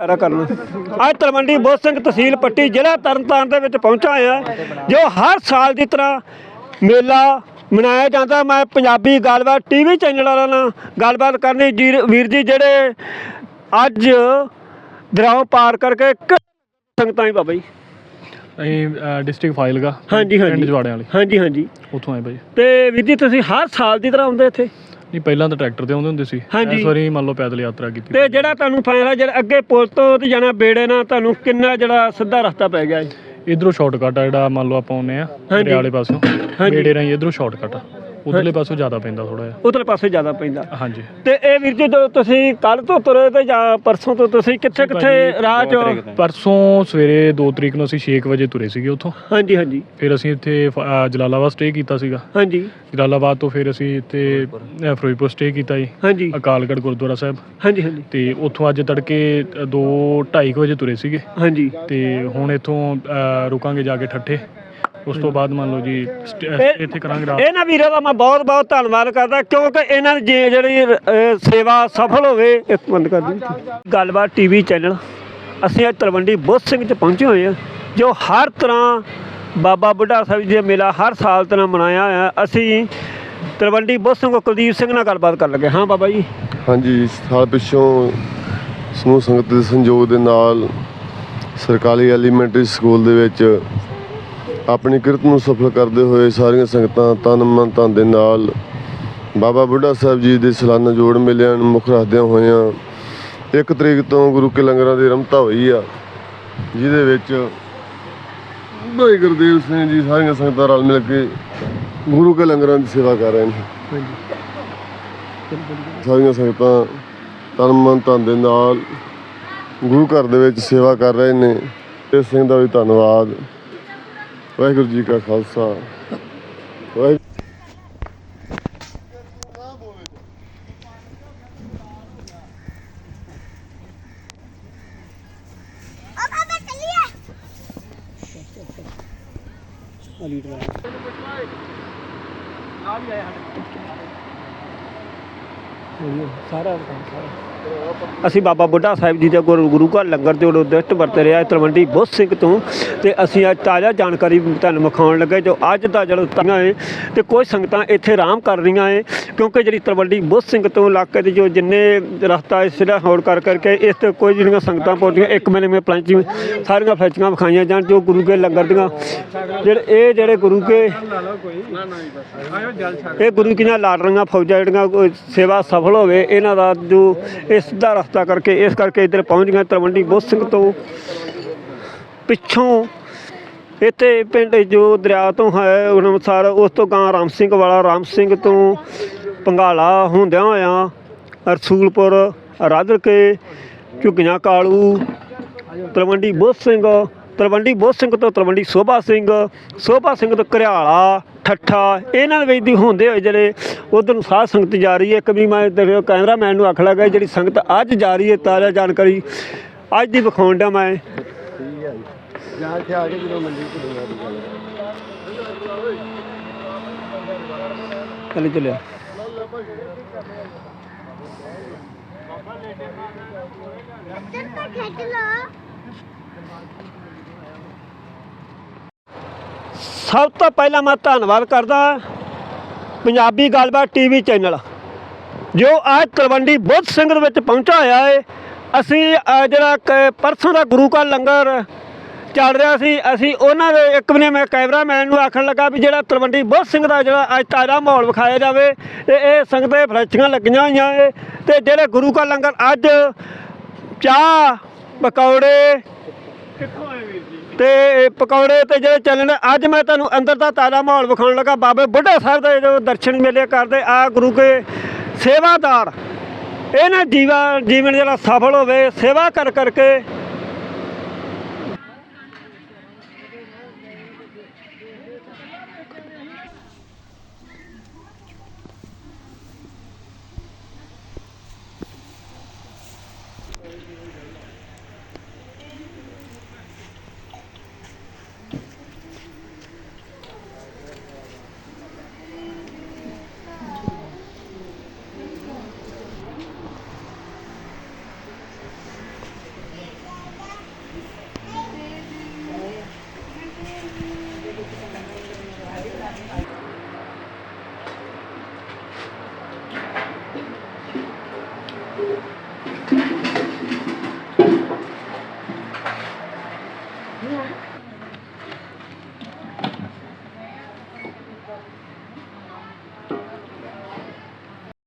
ਅੱਜ ਤਲਵੰਡੀ ਬੋਧ ਸਿੰਘ ਤਹਿਸੀਲ ਪੱਟੀ ਜ਼ਿਲ੍ਹਾ ਤਰਨਤਾਰਨ ਦੇ ਵਿੱਚ ਪਹੁੰਚਾ ਆ ਜੋ ਹਰ ਸਾਲ ਦੀ ਤਰ੍ਹਾਂ ਮੇਲਾ ਮਨਾਇਆ ਜਾਂਦਾ। ਮੈਂ ਪੰਜਾਬੀ ਗੱਲਬਾਤ ਟੀਵੀ ਚੈਨਲ ਵਾਲਿਆਂ ਨਾਲ ਗੱਲਬਾਤ ਕਰਨੀ ਜੀ- ਵੀਰ ਜੀ ਜਿਹੜੇ ਅੱਜ ਦਰਿਆਓ ਪਾਰ ਕਰਕੇ ਸੰਗਤਾਂ ਹੀ ਬਾਬਾ ਜੀ। ਅਸੀਂ ਡਿਸਟ੍ਰਿਕਟ ਫਾਈਲਗਾ ਹਾਂਜੀ ਹਾਂਜੀ। ਜਵਾੜਿਆਂ ਵਾਲੀ। ਹਾਂਜੀ ਹਾਂਜੀ। ਉੱਥੋਂ ਆਏ ਭਾਈ ਤੇ ਵੀਰ ਜੀ ਤੁਸੀਂ ਹਰ ਸਾਲ ਦੀ ਤਰ੍ਹਾਂ ਆਉਂਦੇ ਇੱਥੇ? ਨਹੀਂ ਪਹਿਲਾਂ ਤਾਂ ਟਰੈਕਟਰ ਤੇ ਆਉਂਦੇ ਹੁੰਦੇ ਸੀ ਹਾਂਜੀ। ਇਸ ਵਾਰੀ ਮੰਨ ਲਓ ਪੈਦਲ ਯਾਤਰਾ ਕੀਤੀ ਤੇ ਜਿਹੜਾ ਤੁਹਾਨੂੰ ਫਾਇਦਾ ਜਿਹੜਾ ਅੱਗੇ ਪੁਲ ਤੋਂ ਤੇ ਜਾਣਾ ਬੇੜੇ ਨਾਲ ਤੁਹਾਨੂੰ ਕਿੰਨਾ ਜਿਹੜਾ ਸਿੱਧਾ ਰਸਤਾ ਪੈ ਗਿਆ ਜੀ ਇਧਰੋਂ ਸ਼ਾਰਟਕਟ ਆ ਜਿਹੜਾ ਮੰਨ ਲਓ ਆਪਾਂ ਆਉਂਦੇ ਆ ਹਾਂਜੀ। ਹਰਿਆਲੇ ਪਾਸੋਂ ਹਾਂਜੀ। ਬੇੜੇ ਰਾਹੀਂ ਇਧਰੋਂ ਸ਼ਾਰਟਕਟ ਆ ਉਧਰਲੇ ਪਾਸੋਂ ਜ਼ਿਆਦਾ ਪੈਂਦਾ ਥੋੜਾ ਜਿਹਾ। ਉਧਰਲੇ ਪਾਸੇ ਜ਼ਿਆਦਾ ਪੈਂਦਾ। ਹਾਂਜੀ। ਤੇ ਇਹ ਵੀਰ ਜੀ ਜਦੋਂ ਤੁਸੀਂ ਕੱਲ ਤੋਂ ਤੁਰੇ ਤੇ ਜਾਂ ਪਰਸੋਂ ਤੋਂ ਤੁਸੀਂ ਕਿੱਥੇ ਕਿੱਥੇ ਰਾਹ ਚ? ਪਰਸੋਂ ਸਵੇਰੇ 2 ਤਰੀਕ ਨੂੰ ਅਸੀਂ 6 ਵਜੇ ਤੁਰੇ ਸੀਗੇ ਉੱਥੋਂ। ਹਾਂਜੀ ਹਾਂਜੀ। ਫਿਰ ਅਸੀਂ ਇੱਥੇ ਫ- ਅਹ ਜਲਾਲਾਬਾਦ ਸਟੇ ਕੀਤਾ ਸੀਗਾ। ਹਾਂਜੀ। ਜਲਾਲਾਬਾਦ ਤੋਂ ਫਿਰ ਅਸੀਂ ਇੱਥੇ ਅਹ ਫਿਰੋਜ਼ਪੁਰ ਸਟੇ ਕੀਤਾ ਜੀ। ਹਾਂਜੀ। ਅਕਾਲਗੜ੍ਹ ਗੁਰਦੁਆਰਾ ਸਾਹਿਬ। ਹਾਂਜੀ ਹਾਂਜੀ। ਤੇ ਉੱਥੋਂ ਅੱਜ ਤੜਕੇ 2 2:30 ਵਜੇ ਤੁਰੇ ਸੀਗੇ। ਹਾਂਜੀ। ਤੇ ਹੁਣ ਇੱਥੋਂ ਅਹ, ਰੁਕਾਂਗੇ ਜਾ ਕੇ ਠੱਠੇ। ਉਸ ਤੋਂ ਬਾਅਦ ਮੰਨ ਲਓ ਜੀ ਸਟ- ਇੱਥੇ ਕਰਾਂਗੇ ਰਾਤ। ਇਹਨਾਂ ਵੀਰਾਂ ਦਾ ਮੈਂ ਬਹੁਤ ਬਹੁਤ ਧੰਨਵਾਦ ਕਰਦਾ ਕਿਉਂਕਿ ਇਹਨਾਂ ਦੀ ਜੇ- ਜਿਹੜੀ ਅਹ, ਸੇਵਾ ਸਫਲ ਹੋਵੇ ਇੱਕ ਬੰਦ ਕਰ ਦਿਓ। ਗੱਲਬਾਤ ਟੀਵੀ ਚੈਨਲ ਅਸੀਂ ਅੱਜ ਤਲਵੰਡੀ ਬੁੱਧ ਸਿੰਘ ਚ ਪਹੁੰਚੇ ਹੋਏ ਹਾਂ ਜੋ ਹਰ ਤਰ੍ਹਾਂ ਬਾਬਾ ਬੁੱਢਾ ਸਾਹਿਬ ਜੀ ਦਾ ਮੇਲਾ ਹਰ ਸਾਲ ਤਰ੍ਹਾਂ ਮਨਾਇਆ ਹੋਇਆ। ਅਸੀਂ ਤਲਵੰਡੀ ਬੁੱਧ ਸਿੰਘ ਕੁਲਦੀਪ ਸਿੰਘ ਨਾਲ ਗੱਲਬਾਤ ਕਰਨ ਲੱਗੇ ਹਾਂ ਬਾਬਾ ਜੀ। ਹਾਂਜੀ ਸਾਲ ਪਿੱਛੋਂ ਸਮੂਹ ਸੰਗਤ ਦੇ ਸੰਯੋਗ ਦੇ ਨਾਲ ਸਰਕਾਰੀ ਐਲੀਮੈਂਟਰੀ ਸਕੂਲ ਦੇ ਵਿੱਚ ਆਪਣੀ ਕਿਰਤ ਨੂੰ ਸਫਲ ਕਰਦੇ ਹੋਏ ਸਾਰੀਆਂ ਸੰਗਤਾਂ ਤਨ ਮਨ ਧਨ ਦੇ ਨਾਲ ਬਾਬਾ ਬੁੱਢਾ ਸਾਹਿਬ ਜੀ ਦੇ ਸਾਲਾਨਾ ਜੋੜ ਮੇਲਿਆਂ ਨੂੰ ਮੁੱਖ ਰੱਖਦਿਆਂ ਹੋਇਆਂ ਇੱਕ ਤਰੀਕ ਤੋਂ ਗੁਰੂ ਕੇ ਲੰਗਰਾਂ ਦੀ ਰਮਤਾ ਹੋਈ ਆ ਜਿਹਦੇ ਵਿੱਚ ਭਾਈ ਗੁਰਦੇਵ ਸਿੰਘ ਜੀ ਸਾਰੀਆਂ ਸੰਗਤਾਂ ਰਲ ਮਿਲ ਕੇ ਗੁਰੂ ਕੇ ਲੰਗਰਾਂ ਦੀ ਸੇਵਾ ਕਰ ਰਹੇ ਨੇ। ਸਾਰੀਆਂ ਸੰਗਤਾਂ ਤਨ ਮਨ ਧਨ ਦੇ ਨਾਲ ਗੁਰੂ ਘਰ ਦੇ ਵਿੱਚ ਸੇਵਾ ਕਰ ਰਹੇ ਨੇ। ਇਸ ਸਿੰਘ ਦਾ ਵੀ ਧੰਨਵਾਦ। ਵਾਹਿਗੁਰੂ ਜੀ ਕਾ ਖਾਲਸਾ। ਵਾਹਿਗੁਰੂ ਸਾਰਾ ਅਸੀਂ ਬਾਬਾ ਬੁੱਢਾ ਸਾਹਿਬ ਜੀ ਦੇ ਗੁਰੂ ਗੁਰੂ ਘਰ ਲੰਗਰ ਦੇ ਉਦਿਸ਼ਟ ਵਰਤ ਰਿਹਾ ਤਲਵੰਡੀ ਬੁੱਧ ਸਿੰਘ ਤੋਂ। ਤੇ ਅਸੀਂ ਅੱਜ ਤਾਜ਼ਾ ਜਾਣਕਾਰੀ ਤੁਹਾਨੂੰ ਵਿਖਾਉਣ ਲੱਗੇ ਜੋ ਅੱਜ ਦਾ ਜਿਹੜਾ ਤੀਆਂ ਹੈ ਤੇ ਕੁਝ ਸੰਗਤਾਂ ਇੱਥੇ ਆਰਾਮ ਕਰ ਰਹੀਆਂ ਹੈ ਕਿਉਂਕਿ ਜਿਹੜੀ ਤਲਵੰਡੀ ਬੁੱਧ ਸਿੰਘ ਤੋਂ ਇਲਾਕੇ ਦੇ ਜੋ ਜਿੰਨੇ ਰਸਤਾ ਇਸ ਜਿਹੜਾ ਹੋੜ ਕਰ ਕਰਕੇ ਇਸ ਤੇ ਕੋਈ ਜਿਹੜੀਆਂ ਸੰਗਤਾਂ ਪਹੁੰਚੀਆਂ ਇੱਕ ਮਹੀਨੇ ਮੇ ਪਲਾਂਚੀ ਸਾਰੀਆਂ ਫੈਚੀਆਂ ਵਿਖਾਈਆਂ ਜਾਣ ਜੋ ਗੁਰੂ ਕੇ ਲੰਗਰ ਦੀਆਂ। ਜਿਹੜੇ ਇਹ ਜਿਹੜੇ ਗੁਰੂ ਕੇ ਇਹ ਗੁਰੂ ਕੀ ਨਾਲ ਲੜ ਰਹੀਆਂ ਫੌਜਾਂ ਜਿਹੜੀਆਂ ਕੋਈ ਸੇਵਾ ਸਫਲ ਹੋਵੇ, ਇਹਨਾਂ ਦਾ ਜੋ ਇਸ ਦਾ ਰਸਤਾ ਕਰਕੇ, ਇਸ ਕਰਕੇ ਇੱਧਰ ਪਹੁੰਚ ਗਏ ਤਲਵੰਡੀ ਬੋਧ ਸਿੰਘ ਤੋਂ ਪਿੱਛੋਂ। ਇੱਥੇ ਪਿੰਡ ਜੋ ਦਰਿਆ ਤੋਂ ਹੈ ਉਹ ਅਨੁਸਾਰ ਉਸ ਤੋਂ ਗਾਂ ਰਾਮ ਸਿੰਘ ਵਾਲਾ, ਰਾਮ ਸਿੰਘ ਤੋਂ ਪੰਗਾਲਾ ਹੁੰਦਿਆਂ ਹੋਇਆਂ ਰਸੂਲਪੁਰ ਰਾਧਰ ਕੇ ਝੁੱਗੀਆਂ, ਕਾਲੂ, ਤਲਵੰਡੀ ਬੋਧ ਸਿੰਘ, ਤਲਵੰਡੀ ਬੋਧ ਸਿੰਘ ਤੋਂ ਤਲਵੰਡੀ ਸੋਭਾ ਸਿੰਘ ਸੋਭਾ ਸਿੰਘ ਤੋਂ ਘਰਿਆਲਾ ਠੱਠਾ ਇਹਨਾਂ ਵਿੱਚ ਦੀ ਹੁੰਦੇ ਹੋਏ ਜਿਹੜੇ ਉਧਰ ਨੂੰ ਸਾਹ ਸੰਗਤ ਜਾ ਰਹੀ ਹੈ। ਇੱਕ ਵੀ ਮੈਂ ਦੇਖਿਓ ਕੈਮਰਾਮੈਨ ਨੂੰ ਆਖ ਲੱਗਾ, ਜਿਹੜੀ ਸੰਗਤ ਅੱਜ ਜਾ ਰਹੀ ਹੈ, ਤਾਜ਼ਾ ਜਾਣਕਾਰੀ ਅੱਜ ਦੀ ਵਿਖਾਉਣ ਦਾ ਮੈਂ। ਚੱਲ ਚੱਲਿਆ ਸਭ ਤੋਂ ਪਹਿਲਾਂ ਮੈਂ ਧੰਨਵਾਦ ਕਰਦਾ ਪੰਜਾਬੀ ਗੱਲਬਾਤ ਟੀਵੀ ਚੈਨਲ। ਜੋ ਅੱਜ ਤਲਵੰਡੀ ਬੁੱਧ ਸਿੰਘ ਦੇ ਵਿੱਚ ਪਹੁੰਚਾ ਹੋਇਆ ਹੈ ਅਸੀਂ ਜਿਹੜਾ ਕ- ਪਰਸੋਂ ਦਾ ਗੁਰੂ ਕਾ ਲੰਗਰ ਚੱਲ ਰਿਹਾ ਸੀ, ਅਸੀਂ ਉਹਨਾਂ ਦੇ, ਇੱਕ ਨੇ ਮੈਂ ਕੈਮਰਾਮੈਨ ਨੂੰ ਆਖਣ ਲੱਗਾ ਵੀ ਜਿਹੜਾ ਤਲਵੰਡੀ ਬੁੱਧ ਸਿੰਘ ਦਾ ਜਿਹੜਾ ਅੱਜ ਤਾਜ਼ਾ ਮਾਹੌਲ ਵਿਖਾਇਆ ਜਾਵੇ, ਤੇ ਇਹ ਸੰਗਤੇ ਫਰੈਚੀਆਂ ਲੱਗੀਆਂ ਹੋਈਆਂ ਏ। ਤੇ ਜਿਹੜੇ ਗੁਰੂ ਕਾ ਲੰਗਰ ਅੱਜ ਚਾਹ, ਪਕੌੜੇ ਤੇ ਪਕੌੜੇ ਤੇ ਜਿਹੜੇ ਚੱਲਣ, ਅੱਜ ਮੈਂ ਤੁਹਾਨੂੰ ਅੰਦਰ ਦਾ ਤਾਜ਼ਾ ਮਾਹੌਲ ਵਿਖਾਉਣ ਲੱਗਾ। ਬਾਬੇ ਬੁੱਢਾ ਸਾਹਿਬ ਦੇ ਜੋ ਦਰਸ਼ਨ ਮੇਲੇ ਕਰਦੇ, ਆ ਗੁਰੂ ਕੇ ਸੇਵਾਦਾਰ, ਇਹਨਾਂ ਜੀਵਾ, ਜੀਵਨ ਜਿਹੜਾ ਸਫਲ ਹੋਵੇ, ਸੇਵਾ ਕਰ ਕਰਕੇ